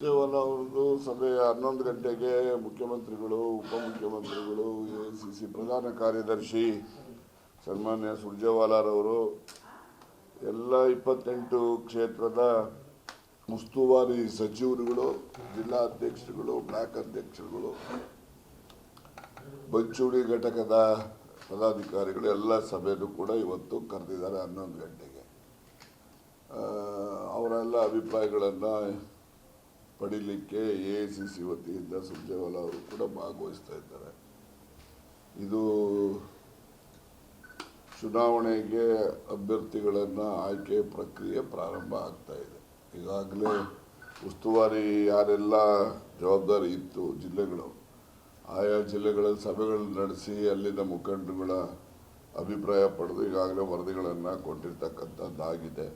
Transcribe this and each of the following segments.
ಸಭೆಯ ಸಭೆ ಹನ್ನೊಂದು ಗಂಟೆಗೆ ಮುಖ್ಯಮಂತ್ರಿಗಳು, ಉಪಮುಖ್ಯಮಂತ್ರಿಗಳು, ಎ ಸಿ ಸಿ ಪ್ರಧಾನ ಕಾರ್ಯದರ್ಶಿ ಸನ್ಮಾನ್ಯ ಸುರ್ಜೇವಾಲಾರವರು, ಎಲ್ಲ ಇಪ್ಪತ್ತೆಂಟು ಕ್ಷೇತ್ರದ ಉಸ್ತುವಾರಿ ಸಚಿವರುಗಳು, ಜಿಲ್ಲಾ ಅಧ್ಯಕ್ಷರುಗಳು, ಬ್ಲಾಕ್ ಅಧ್ಯಕ್ಷರುಗಳು, ಬಂಚೂಡಿ ಘಟಕದ ಪದಾಧಿಕಾರಿಗಳು ಎಲ್ಲ ಸಭೆಯೂ ಕೂಡ ಇವತ್ತು ಕರೆದಿದ್ದಾರೆ ಹನ್ನೊಂದು ಗಂಟೆಗೆ. ಅವರೆಲ್ಲ ಅಭಿಪ್ರಾಯಗಳನ್ನು ಪಡಿಲಿಕ್ಕೆ ಎ ಐ ಸಿ ಸಿ ವತಿಯಿಂದ ಸುರ್ಜೇವಾಲಾ ಅವರು ಕೂಡ ಭಾಗವಹಿಸ್ತಾ ಇದ್ದಾರೆ. ಇದು ಚುನಾವಣೆಗೆ ಅಭ್ಯರ್ಥಿಗಳನ್ನು ಆಯ್ಕೆ ಪ್ರಕ್ರಿಯೆ ಪ್ರಾರಂಭ ಆಗ್ತಾ ಇದೆ. ಈಗಾಗಲೇ ಉಸ್ತುವಾರಿ ಯಾರೆಲ್ಲ ಜವಾಬ್ದಾರಿ ಇತ್ತು ಜಿಲ್ಲೆಗಳು, ಆಯಾ ಜಿಲ್ಲೆಗಳಲ್ಲಿ ಸಭೆಗಳನ್ನು ನಡೆಸಿ ಅಲ್ಲಿನ ಮುಖಂಡರುಗಳ ಅಭಿಪ್ರಾಯ ಪಡೆದು ಈಗಾಗಲೇ ವರದಿಗಳನ್ನು ಕೊಟ್ಟಿರ್ತಕ್ಕಂಥದ್ದಾಗಿದೆ.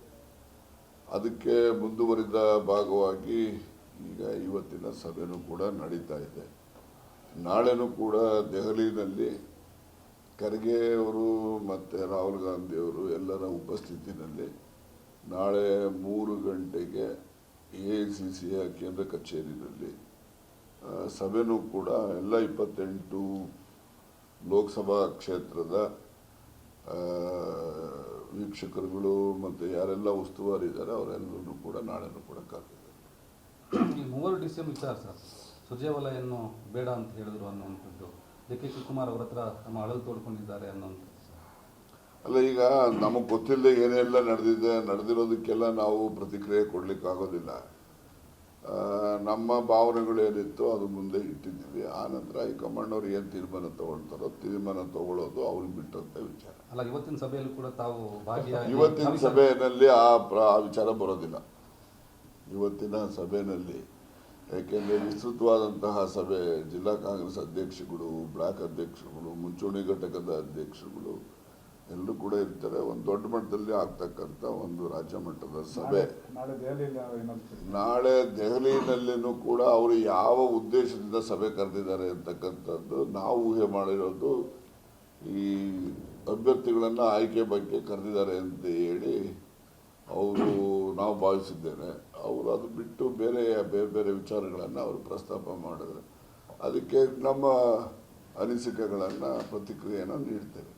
ಅದಕ್ಕೆ ಮುಂದುವರಿದ ಭಾಗವಾಗಿ ಈಗ ಇವತ್ತಿನ ಸಭೆನೂ ಕೂಡ ನಡೀತಾ ಇದೆ. ನಾಳೆನೂ ಕೂಡ ದೆಹಲಿಯಲ್ಲಿ ಖರ್ಗೆ ಅವರು ಮತ್ತು ರಾಹುಲ್ ಗಾಂಧಿಯವರು ಎಲ್ಲರ ಉಪಸ್ಥಿತಿನಲ್ಲಿ ನಾಳೆ ಮೂರು ಗಂಟೆಗೆ ಎ ಐ ಸಿ ಸಿಯ ಕೇಂದ್ರ ಕಚೇರಿಯಲ್ಲಿ ಸಭೆನೂ ಕೂಡ ಎಲ್ಲ ಇಪ್ಪತ್ತೆಂಟು ಲೋಕಸಭಾ ಕ್ಷೇತ್ರದ ವೀಕ್ಷಕರುಗಳು ಮತ್ತು ಯಾರೆಲ್ಲ ಉಸ್ತುವಾರಿ ಇದ್ದಾರೆ ಅವರೆಲ್ಲರೂ ಕೂಡ ನಾಳೆನೂ ಕೂಡ ಕರೆದಿದ್ದಾರೆ. ಈ ಮೂವರು ಡಿ ಸಿ ಎಂ ವಿಚಾರ ಸರ್. ಸುರ್ಜೇವಾಲೆಯನ್ನು ಬೇಡ ಅಂತ ಹೇಳಿದ್ರು ಅನ್ನುವಂಥದ್ದು. ಡಿ ಕೆ ಶಿವಕುಮಾರ್ ಅವರ ಹತ್ರ ನಮ್ಮ ಅಳಲು ತೋಡ್ಕೊಂಡಿದ್ದಾರೆ ಅನ್ನುವಂಥದ್ದು ಅಲ್ಲ ಈಗ ನಮಗೆ ಗೊತ್ತಿಲ್ಲದೆ ಏನೆಲ್ಲ ನಡೆದಿದೆ ನಡೆದಿರೋದಕ್ಕೆಲ್ಲ ನಾವು ಪ್ರತಿಕ್ರಿಯೆ ಕೊಡಲಿಕ್ಕಾಗೋದಿಲ್ಲ. ನಮ್ಮ ಭಾವನೆಗಳು ಏನಿತ್ತು ಅದು ಮುಂದೆ ಇಟ್ಟಿದ್ದೀವಿ. ಆ ನಂತರ ಹೈಕಮಾಂಡ್ ಅವ್ರು ಏನು ತೀರ್ಮಾನ ತಗೊಳ್ತಾರೋ ತೀರ್ಮಾನ ತಗೊಳ್ಳೋದು ಅವ್ರಿಗೆ ಬಿಟ್ಟಂತ ವಿಚಾರ. ಅಲ್ಲ ಇವತ್ತಿನ ಸಭೆಯಲ್ಲಿ ಕೂಡ ತಾವು ಇವತ್ತಿನ ಸಭೆಯಲ್ಲಿ ಆ ಪ್ರ- ಆ ವಿಚಾರ ಬರೋದಿಲ್ಲ. ಇವತ್ತಿನ ಸಭೆಯಲ್ಲಿ ಯಾಕೆಂದರೆ ವಿಸ್ತೃತವಾದಂತಹ ಸಭೆ ಜಿಲ್ಲಾ ಕಾಂಗ್ರೆಸ್ ಅಧ್ಯಕ್ಷಗಳು ಬ್ಲಾಕ್ ಅಧ್ಯಕ್ಷರುಗಳು ಮುಂಚೂಣಿ ಘಟಕದ ಅಧ್ಯಕ್ಷರುಗಳು ಎಲ್ಲರೂ ಕೂಡ ಇರ್ತಾರೆ. ಒಂದು ದೊಡ್ಡ ಮಟ್ಟದಲ್ಲಿ ಆಗ್ತಕ್ಕಂಥ ಒಂದು ರಾಜ್ಯ ಮಟ್ಟದ ಸಭೆ. ನಾಳೆ ದೆಹಲಿಯಲ್ಲಿನೂ ಕೂಡ ಅವರು ಯಾವ ಉದ್ದೇಶದಿಂದ ಸಭೆ ಕರೆದಿದ್ದಾರೆ ಅಂತಕ್ಕಂಥದ್ದು ನಾವು ಊಹೆ ಮಾಡಿರೋದು ಈ ಅಭ್ಯರ್ಥಿಗಳನ್ನು ಆಯ್ಕೆ ಬಗ್ಗೆ ಕರೆದಿದ್ದಾರೆ ಅಂತ ಹೇಳಿ ಅವರು ನಾವು ಭಾವಿಸಿದ್ದೇನೆ. ಅವರು ಅದು ಬಿಟ್ಟು ಬೇರೆ ಬೇರೆ ಬೇರೆ ವಿಚಾರಗಳನ್ನು ಅವರು ಪ್ರಸ್ತಾಪ ಮಾಡಿದ್ರು. ಅದಕ್ಕೆ ನಮ್ಮ ಅನಿಸಿಕೆಗಳನ್ನು ಪ್ರತಿಕ್ರಿಯೆಯನ್ನು ನೀಡ್ತೇವೆ.